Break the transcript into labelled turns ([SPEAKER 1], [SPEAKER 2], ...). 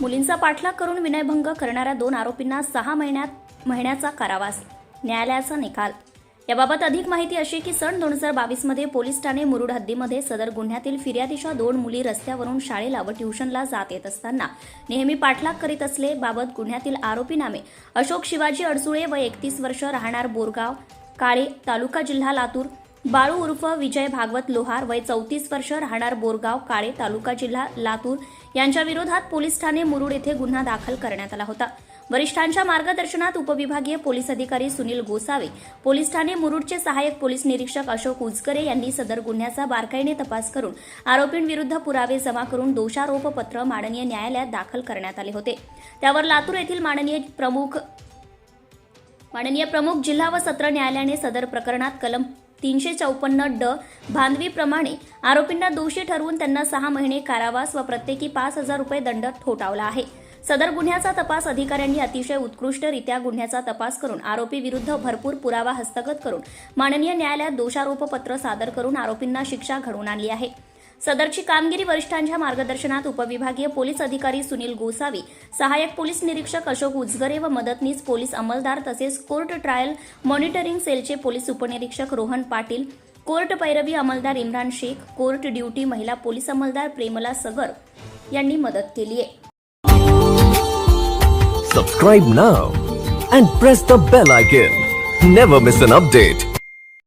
[SPEAKER 1] मुलींचा पाठलाग करून विनयभंग करणाऱ्या दोन आरोपींना सहा महिन्यात महिन्याचा कारावास न्यायालयाचा निकाल. याबाबत अधिक माहिती अशी की सन दोन हजार बावीसमध्ये पोलीस ठाणे मुरुड हद्दीमध्ये सदर गुन्ह्यातील फिर्यादीच्या दोन मुली रस्त्यावरून शाळेला व ट्युशनला जात येत असताना नेहमी पाठलाग करीत असले बाबत गुन्ह्यातील आरोपी नामे अशोक शिवाजी अडसुळे व एकतीस वर्ष राहणार बोरगाव काळे तालुका जिल्हा लातूर बाळू उर्फ विजय भागवत लोहार वय चौतीस वर्ष राहणार बोरगाव काळे तालुका जिल्हा लातूर. यांच्या विरोधात पोलीस ठाणे मुरुड येथे गुन्हा दाखल करण्यात आला होता. वरिष्ठांच्या मार्गदर्शनात उपविभागीय पोलीस अधिकारी सुनील गोसावे पोलीस ठाणे मुरुडचे सहाय्यक पोलीस निरीक्षक अशोक उजकरे यांनी सदर गुन्ह्याचा बारकाईने तपास करून आरोपींविरुद्ध पुरावे जमा करून दोषारोपपत्र माननीय न्यायालयात दाखल करण्यात आले होते. त्यावर लातूर येथील माननीय प्रमुख माननीय प्रमुख जिल्हा व सत्र न्यायालयाने सदर प्रकरणात कलम तीनशे चौपन्न ड भांडवीप्रमाणे आरोपींना दोषी ठरवून त्यांना सहा महिने कारावास व प्रत्येकी पाच हजार रुपये दंड ठोठावला आहे. सदर गुन्ह्याचा तपास अधिकाऱ्यांनी अतिशय उत्कृष्टरित्या गुन्ह्याचा तपास करून आरोपी विरुद्ध भरपूर पुरावा हस्तगत करून माननीय न्यायालयात दोषारोपपत्र सादर करून आरोपींना शिक्षा घडवून आणली आहे. सदरची कामगिरी वरिष्ठांच्या मार्गदर्शनात उपविभागीय पोलीस अधिकारी सुनील गोसावी सहाय्यक पोलीस निरीक्षक अशोक उजगरे व मदतनीस पोलीस अंमलदार तसेच कोर्ट ट्रायल मॉनिटरिंग सेलचे पोलीस उपनिरीक्षक रोहन पाटील कोर्ट पैरवी अंमलदार इम्रान शेख कोर्ट ड्युटी महिला पोलीस अंमलदार प्रेमला सगर यांनी मदत केली आहे.
[SPEAKER 2] Subscribe now and press the bell icon never miss an update